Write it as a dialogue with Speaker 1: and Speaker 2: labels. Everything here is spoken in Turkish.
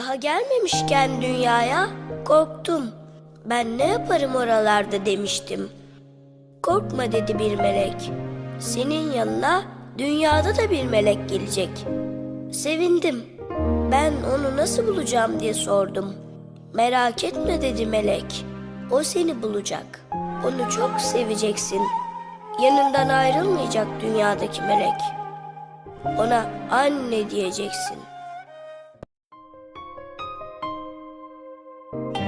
Speaker 1: gelmişken dünyaya korktum. Ben ne yaparım oralarda demiştim. Korkma dedi bir melek. Senin yanına dünyada da bir melek gelecek. Sevindim. Ben onu nasıl bulacağım diye sordum. Merak etme dedi melek. O seni bulacak. Onu çok seveceksin. Yanından ayrılmayacak dünyadaki melek. Ona anne diyeceksin. Thank you.